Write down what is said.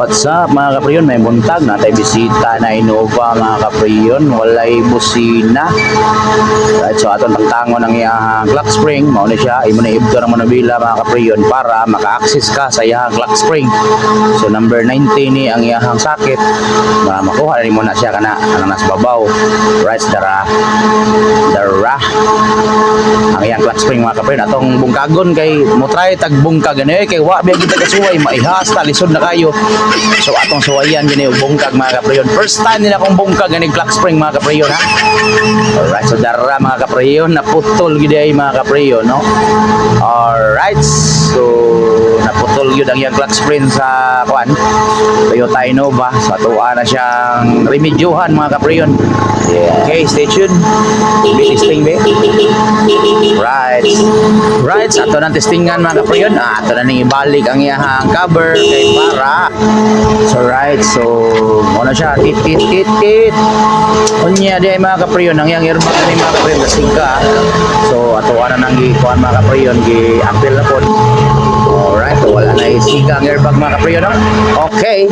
What's up mga kapriyon? May buntag na tayo bisita na Innova mga kapriyon. Walay busina. Right, so atong tangtango ng iyang clock spring. Mao na siya. Imo na ibdo ng manubila mga kapriyon para maka-access ka sa iyang clock spring. So number 90 ni ang iyang sakit. Na makuha na mo na siya kana ang nasa babaw. Right, dara. Dara. Ang iyang clock spring mga kapriyon. Atong bungkagon kay mo try tag bungkag ani kay wa biya kita kasuway maihasta lisod na kayo. So atong suwayan gini og bungkag mga kapriyon. First time nila akong bungkag ani clock spring mga kapriyon ha. Alright, so dara mga kapriyon naputol gid ay mga kapriyon no. Alright, so naputol gyud ang iyang clock spring sa kuan. Toyota Innova. So atuwa na siyang remedyohan mga kapriyon. Okay, stay tuned. Be testing be. Right. Right, ato ng testingan mga kapriyon. Ah, ato na ning ibalik ang iyahang cover kay para. So right, so muna siya tit tit tit tit. Unya di mga kapriyon ang iyang airbag ni mga kapriyon kasing ka. So ato na nang gikuan mga kapriyon gi appeal na pod. Alright, so wala na isiga ang airbag mga kapriyon. no? Okay.